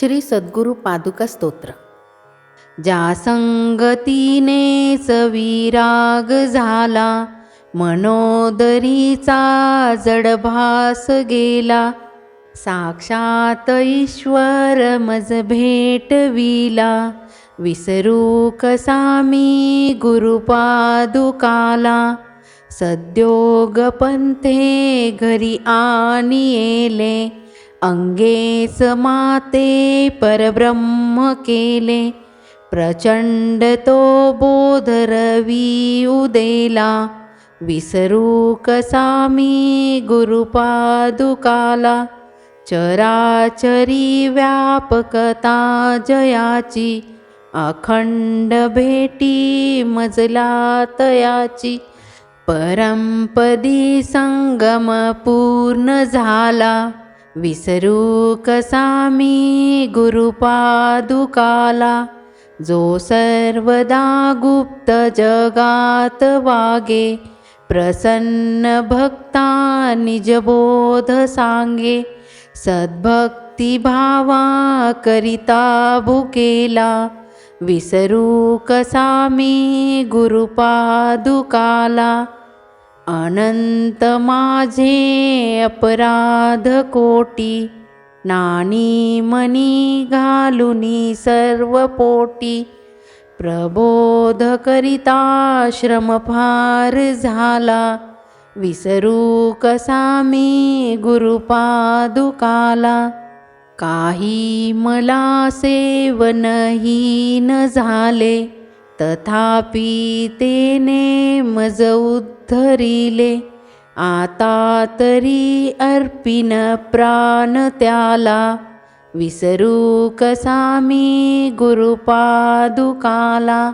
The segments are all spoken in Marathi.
श्री सद्गुरु पादुका स्तोत्र. ज्या संगतीने सविराग झाला मनोदरीचा जडभास गेला साक्षात ईश्वर मज भेटविला विसरू कसा मी गुरुपादुकाला सद्योग पंथे घरी आणि येले अंगेच माते परब्रह्म केले प्रचंड तो बोध रवी उदेला विसरू कसा मी गुरुपादुकाला चराचरी व्यापकता जयाची अखंड भेटी मजला तयाची परमपदी संगम पूर्ण झाला. विसरूकसामी गुरुपादुकाला जो सर्वदा गुप्त जगात वागे प्रसन्न भक्ता निजबोध सङ्गे सद्भक्तिभावा करिता भुकेला विसरु कसामी गुरुपादुकाला। अनंत माझे अपराध कोटी नाणी मनी घालुनी सर्व पोटी प्रबोध करिता श्रम फार झाला विसरू कसा मी गुरुपादुकाला? काही मला सेवनहीन झाले तथापि तेने मज उद्धरिले आता तरी अर्पिन प्राण त्याला. विसरू कसा मी गुरुपादुकाला.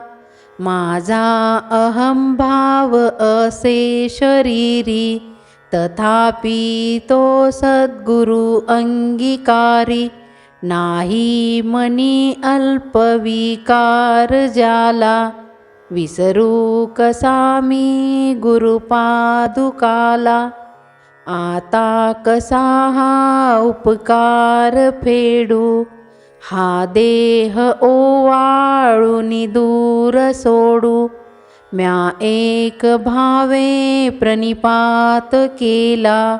माझा अहंभाव असे शरीरी तथापि तो सद्गुरु अंगीकारी. नाही मनी अल्पविकार जाला विसरू कसा मी गुरुपादुकाला. आता कसा हा उपकार फेडू? हा देह ओवाळूनी दूर सोडू. म्या एक भावे प्रणिपात केला.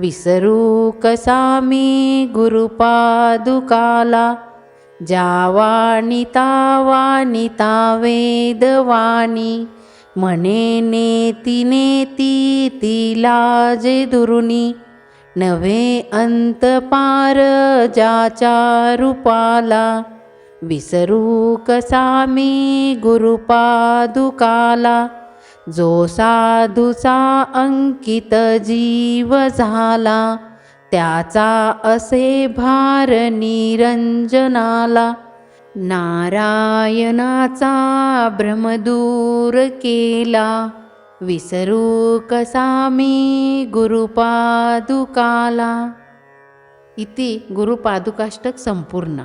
विसरू कसा मी गुरुपादुकाला? जावानिता वेदवाणी म्हणे नेती नेती तिला जे दुरुनी नव्हे अंत पार जाच्या रूपाला. विसरू कसा मी गुरुपादुकाला? जो साधूचा अंकित जीव झाला त्याचा असे भार निरंजनाला नारायणाचा भ्रमदूर केला. विसरू कसा मी गुरुपादुकाला? इति गुरुपादुकाष्टक संपूर्ण.